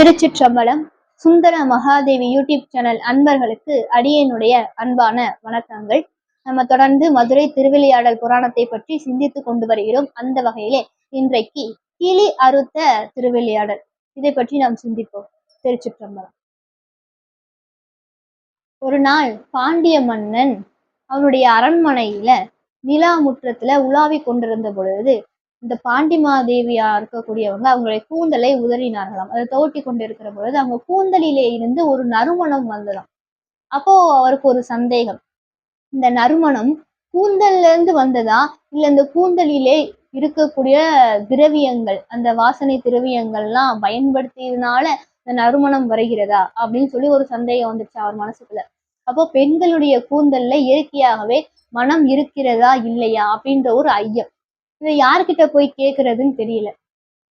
திருச்சிற்றம்பலம் Sundara Mahadevi YouTube channel அன்பர்களுக்கு அடியனுடைய அன்பான வணக்கங்கள். நம்ம தொடர்ந்து மதுரை திருவிளையாடல் புராணத்தை பற்றி சிந்தித்து கொண்டு வருகிறோம். அந்த வகையிலே இன்றைக்கு கிளி அறுத்த திருவிளையாடல். இதை பற்றி நாம் சிந்திப்போம். திருச்சிற்றம்பலம். ஒரு நாள் பாண்டிய மன்னன் அவனுடைய அரண்மனையில நிலா முற்றத்துல உலாவி கொண்டிருந்த பொழுது இந்த பாண்டிமாதேவியா இருக்கக்கூடியவங்க அவங்களுடைய கூந்தலை உதறினார்களாம். அதை தோட்டி கொண்டிருக்கிற பொழுது அவங்க கூந்தலிலே இருந்து ஒரு நறுமணம் வந்ததாம். அப்போ அவருக்கு ஒரு சந்தேகம். இந்த நறுமணம் கூந்தல்ல இருந்து வந்ததா? இல்ல இந்த கூந்தலிலே இருக்கக்கூடிய திரவியங்கள் அந்த வாசனை திரவியங்கள்லாம் பயன்படுத்தியதுனால இந்த நறுமணம் வருகிறதா? அப்படின்னு சொல்லி ஒரு சந்தேகம் வந்துச்சு அவர் மனசுக்குள்ள. அப்போ பெண்களுடைய கூந்தல்ல இயற்கையாகவே மனம் இருக்கிறதா இல்லையா? அப்படின்ற ஒரு ஐயம். இதை யார்கிட்ட போய் கேட்கறதுன்னு தெரியல.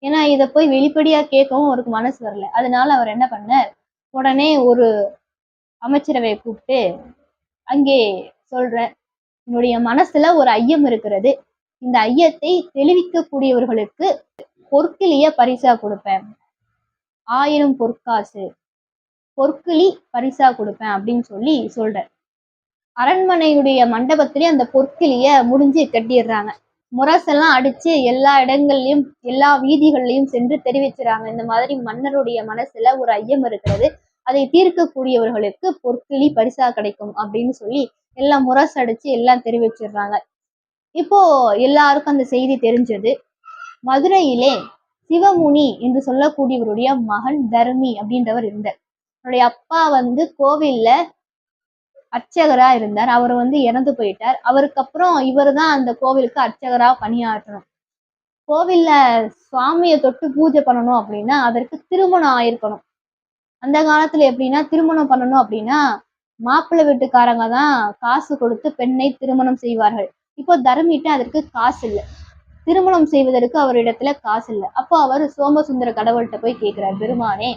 ஏன்னா இதை போய் வெளிப்படையா கேட்கவும் அவருக்கு மனசு வரல. அதனால அவர் என்ன பண்ணார்? உடனே ஒரு அமைச்சரவை கூப்பிட்டு அங்கே சொல்ற என்னுடைய மனசுல ஒரு ஐயம் இருக்கிறது. இந்த ஐயத்தை தெளிவிக்கக்கூடியவர்களுக்கு பொற்கிளிய பரிசா கொடுப்பேன். ஆயிரம் பொற்காசு பொற்கிளி பரிசா கொடுப்பேன் அப்படின்னு சொல்லி சொல்ற அரண்மனையுடைய மண்டபத்திலேயே அந்த பொற்கிளிய முடிஞ்சு கட்டிடுறாங்க. முரசெல்லாம் அடிச்சு எல்லா இடங்கள்லயும் எல்லா வீதிகள்லயும் சென்று தெரிவிச்சுறாங்க. இந்த மாதிரி மன்னருடைய மனசுல ஒரு ஐயம் இருக்கிறது. அதை தீர்க்கக்கூடியவர்களுக்கு பொற்கிளி பரிசா கிடைக்கும் அப்படின்னு சொல்லி எல்லாம் முரசடிச்சு எல்லாம் தெரிவிச்சிடுறாங்க. இப்போ எல்லாருக்கும் அந்த செய்தி தெரிஞ்சது. மதுரையிலே சிவமுனி என்று சொல்லக்கூடியவருடைய மகன் தர்மி அப்படின்றவர் இருந்தார். அவருடைய அப்பா வந்து கோவில்ல அர்ச்சகரா இருந்தார். அவர் வந்து இறந்து போயிட்டார். அவருக்கு அப்புறம் இவர் தான் அந்த கோவிலுக்கு அர்ச்சகரா பணியாற்றணும். கோவில்ல சுவாமியை தொட்டு பூஜை பண்ணணும் அப்படின்னா அதற்கு திருமணம் ஆயிருக்கணும். அந்த காலத்துல எப்படின்னா திருமணம் பண்ணணும் அப்படின்னா மாப்பிள்ளை வீட்டுக்காரங்க தான் காசு கொடுத்து பெண்ணை திருமணம் செய்வார்கள். இப்போ தர்மிட்ட அதற்கு காசு இல்லை. திருமணம் செய்வதற்கு அவரிடத்துல காசு இல்லை. அப்போ அவர் சோமசுந்தர கடவுள்கிட்ட போய் கேட்கிறார் பெருமானே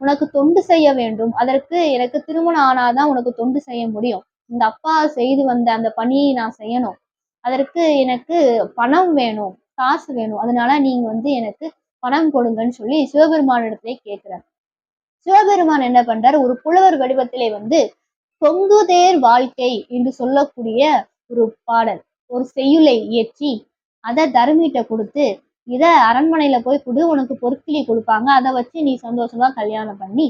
உனக்கு தொண்டு செய்ய வேண்டும். அதற்கு எனக்கு திருமணம் ஆனாதான் உனக்கு தொண்டு செய்ய முடியும். இந்த அப்பா செய்து வந்த அந்த பணியை நான் செய்யணும். அதற்கு எனக்கு பணம் வேணும் காசு வேணும். அதனால நீங்க வந்து எனக்கு பணம் கொடுங்கன்னு சொல்லி சிவபெருமானிடத்திலே கேட்கிறார். சிவபெருமான் என்ன பண்றார்? ஒரு புலவர் வடிவத்திலே வந்து பொங்குதேர் வாழ்க்கை என்று சொல்லக்கூடிய ஒரு பாடல் ஒரு செய்யுளை இயற்றி அதை தருமிட்ட கொடுத்து இதை அரண்மனையில போய் கொடு உனக்கு பொற்கிளி கொடுப்பாங்க. அதை வச்சு நீ சந்தோஷமா கல்யாணம் பண்ணி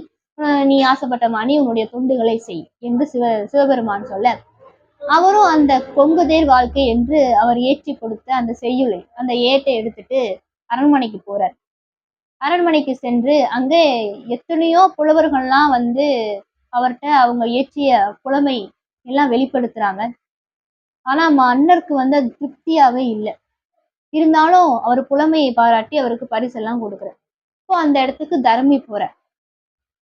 நீ ஆசைப்பட்ட மணி உன்னுடைய துண்டுகளை செய் என்று சிவ சிவபெருமான் சொல்ல. அவரும் அந்த கொங்குதேர் வாழ்க்கை என்று அவர் ஏற்றி கொடுத்த அந்த செய்யுளை அந்த ஏட்டை எடுத்துட்டு அரண்மனைக்கு போறார். அரண்மனைக்கு சென்று அங்கே எத்தனையோ புலவர்கள்லாம் வந்து அவர்கிட்ட அவங்க இயற்றிய புலமை எல்லாம் வெளிப்படுத்துறாங்க. ஆனா மன்னருக்கு வந்து அது திருப்தியாவே இல்லை. இருந்தாலும் அவர் புலமையை பாராட்டி அவருக்கு பரிசெல்லாம் கொடுக்குற இப்போ அந்த இடத்துக்கு தர்மி போற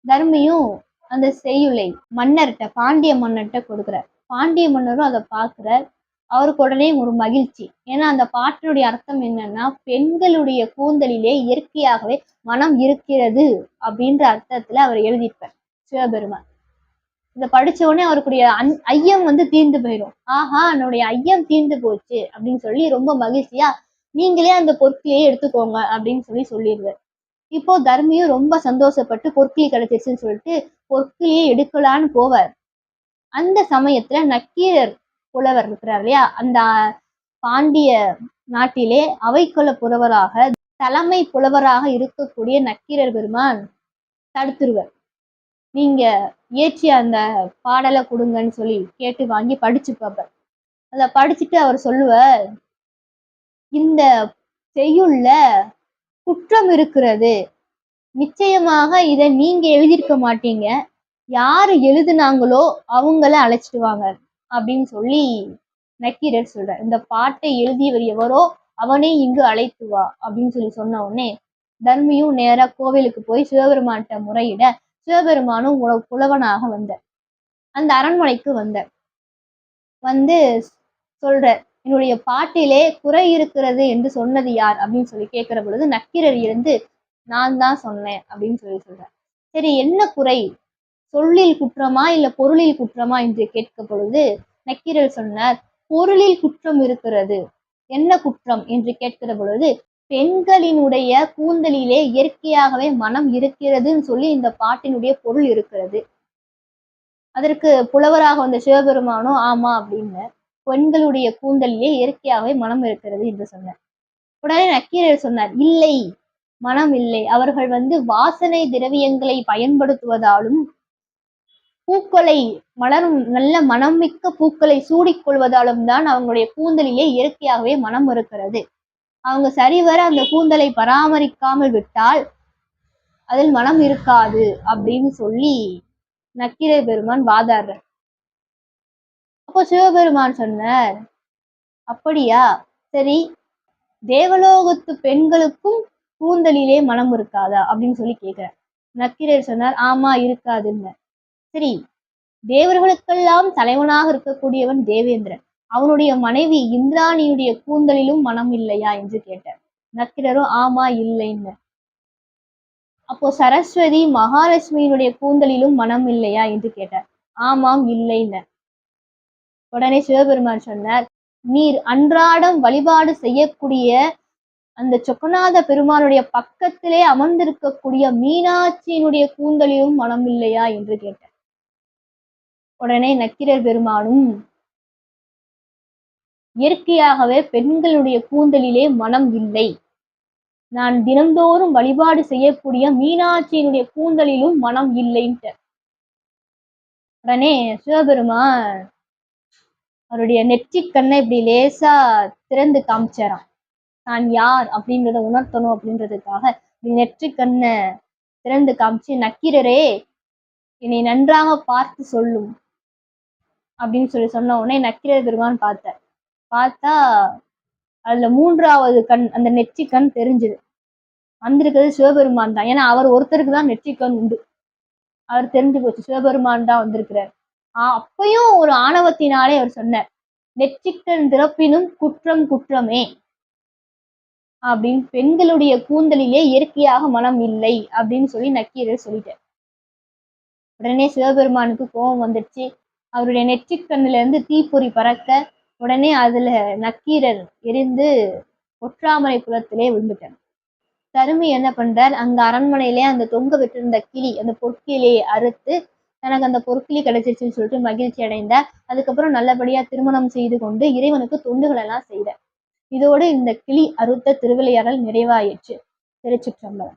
தர்மியும் அந்த செய்யுளை மன்னர்கிட்ட பாண்டிய மன்னர்கிட்ட கொடுக்குறார். பாண்டிய மன்னரும் அதை பார்க்குறார். அவருக்கு உடனே ஒரு மகிழ்ச்சி. ஏன்னா அந்த பாட்டினுடைய அர்த்தம் என்னன்னா பெண்களுடைய கூந்தலிலே இயற்கையாகவே மனம் இருக்கிறது அப்படின்ற அர்த்தத்துல அவர் எழுதியிருப்பார் சிவபெருமான். இதை படிச்ச உடனே அவருக்குடைய அந் ஐயம் வந்து தீர்ந்து போயிடும் ஆஹா என்னுடைய ஐயம் தீர்ந்து போச்சு அப்படின்னு சொல்லி ரொம்ப மகிழ்ச்சியா நீங்களே அந்த பொற்கிளியை எடுத்துக்கோங்க அப்படின்னு சொல்லி சொல்லிடுவேன். இப்போ தர்மியும் ரொம்ப சந்தோஷப்பட்டு பொற்கிளி கிடைச்சிருச்சுன்னு சொல்லிட்டு பொற்கிளியை எடுக்கலான்னு போவார். அந்த சமயத்துல நக்கீரர் புலவர் இருக்கிறார் இல்லையா? அந்த பாண்டிய நாட்டிலே அவைக்குல புலவராக தலைமை புலவராக இருக்கக்கூடிய நக்கீரர் பெருமான் தடுத்துருவர். நீங்க ஏற்றி அந்த பாடலை கொடுங்கன்னு சொல்லி கேட்டு வாங்கி படிச்சு பார்ப்பார். அதை படிச்சுட்டு அவர் சொல்லுவார் இந்த செய்யுள்ள குற்றம் இருக்கிறது. நிச்சயமாக இதை நீங்க எழுதியிருக்க மாட்டீங்க. யாரு எழுதுனாங்களோ அவங்கள அழைச்சிட்டு வாங்க அப்படின்னு சொல்லி நக்கீரர் சொல்றார். இந்த பாட்டை எழுதியவர் எவரோ அவனே இங்கு அழைத்து வா அப்படின்னு சொல்லி சொன்ன உடனே தர்மியும் நேரா கோவிலுக்கு போய் சிவபெருமான்கிட்ட முறையிட சிவபெருமானும் புலவனாக வந்தார். அந்த அரண்மனைக்கு வந்தார். வந்து சொல்ற என்னுடைய பாட்டிலே குறை இருக்கிறது என்று சொன்னது யார்? அப்படின்னு சொல்லி கேட்கிற பொழுது நக்கீரர் இருந்து நான் தான் சொன்னேன் அப்படின்னு சொல்லி சொல்றார். சரி என்ன குறை? சொல்லில் குற்றமா இல்ல பொருளில் குற்றமா என்று கேட்க பொழுது நக்கீரர் சொன்னார் பொருளில் குற்றம் இருக்கிறது. என்ன குற்றம்? என்று கேட்கிற பொழுது பெண்களினுடைய கூந்தலிலே இயற்கையாகவே மனம் இருக்கிறதுன்னு சொல்லி இந்த பாட்டினுடைய பொருள் இருக்கிறது. அதற்கு புலவராக வந்த சிவபெருமானும் ஆமா அப்படின்னு பெண்களுடைய கூந்தலிலே இயற்கையாகவே மனம் இருக்கிறது என்று சொன்னார். உடனே நக்கீரர் சொன்னார் இல்லை மனம் இல்லை. அவர்கள் வந்து வாசனை திரவியங்களை பயன்படுத்துவதாலும் பூக்களை மலரும் நல்ல மனம் மிக்க பூக்களை சூடிக்கொள்வதாலும் தான் அவங்களுடைய கூந்தலிலே இயற்கையாகவே மனம் இருக்கிறது. அவங்க சரிவர அந்த கூந்தலை பராமரிக்காமல் விட்டால் அதில் மனம் இருக்காது அப்படின்னு சொல்லி நக்கீரை பெருமான் வாதாடுறார். அப்போ சிவபெருமான் சொன்னார் அப்படியா? சரி தேவலோகத்து பெண்களுக்கும் கூந்தலிலே மனம் இருக்காதா? அப்படின்னு சொல்லி கேட்கிறேன் நக்கீரர் சொன்னார் ஆமா இருக்காதுன்னு. சரி தேவர்களுக்கெல்லாம் தலைவனாக இருக்கக்கூடியவன் தேவேந்திரன். அவனுடைய மனைவி இந்திராணியுடைய கூந்தலிலும் மனம் இல்லையா என்று கேட்டார். நக்கிரரும் ஆமா இல்லைன்னு. அப்போ சரஸ்வதி மகாலட்சுமியினுடைய கூந்தலிலும் மனம் இல்லையா என்று கேட்டார். ஆமாம் இல்லைன்னு. உடனே சிவபெருமான் சொன்னார் நீர் அன்றாடம் வழிபாடு செய்யக்கூடிய அந்த சொக்கநாத பெருமானுடைய பக்கத்திலே அமர்ந்திருக்கக்கூடிய மீனாட்சியினுடைய கூந்தலிலும் மனம் இல்லையா? என்று கேட்டார். உடனே நக்கிரர் பெருமானும் இயற்கையாகவே பெண்களுடைய கூந்தலிலே மனம் இல்லை. நான் தினந்தோறும் வழிபாடு செய்யக்கூடிய மீனாட்சியினுடைய கூந்தலிலும் மனம் இல்லைன்ட்டு உடனே சிவபெருமான் அவருடைய நெற்றி கண்ணை இப்படி லேசா திறந்து காமிச்சாராம். நான் யார் அப்படின்றத உணர்த்தணும் அப்படின்றதுக்காக இப்படி நெற்றி கண்ணை திறந்து காமிச்சு நக்கீரரே என்னை நன்றாக பார்த்து சொல்லும் அப்படின்னு சொல்லி சொன்ன உடனே நக்கீரர் பெருமான் பார்த்தார். பார்த்தா அதுல மூன்றாவது கண் அந்த நெற்றி கண் தெரிஞ்சுது. வந்திருக்கிறது சிவபெருமான் தான். ஏன்னா அவர் ஒருத்தருக்கு தான் நெற்றி கண் உண்டு. அவர் தெரிஞ்சு போச்சு சிவபெருமான் தான் வந்திருக்கிறார். அப்பயும் ஒரு ஆணவத்தினாலே அவர் சொன்னார் நெற்றிக்கண் திறப்பினும் குற்றம் குற்றமே அப்படின்னு பெண்களுடைய கூந்தலிலே இயற்கையாக மனம் இல்லை அப்படின்னு சொல்லி நக்கீரர் சொல்லிட்டார். உடனே சிவபெருமானுக்கு கோபம் வந்துடுச்சு. அவருடைய நெற்றிக்கண்ணில இருந்து தீப்பொறி பறக்க உடனே அதுல நக்கீரர் எரிந்து ஒற்றாமரை குளத்திலே விழுந்துட்டார். தருமி என்ன பண்றார்? அங்க அரண்மனையிலே அந்த தொங்க விட்டிருந்த கிளி அந்த பொற்கிளியை அறுத்து தனக்கு அந்த பொருட்களே கிடைச்சிருச்சுன்னு சொல்லிட்டு மகிழ்ச்சி அடைந்த அதுக்கப்புறம் நல்லபடியா திருமணம் செய்து கொண்டு இறைவனுக்கு தொண்டுகள் எல்லாம் செய்த இதோடு இந்த கிளி அறுத்த திருவிளையாடல் நிறைவாயிற்று. திருச்சிற்றம்பலம்.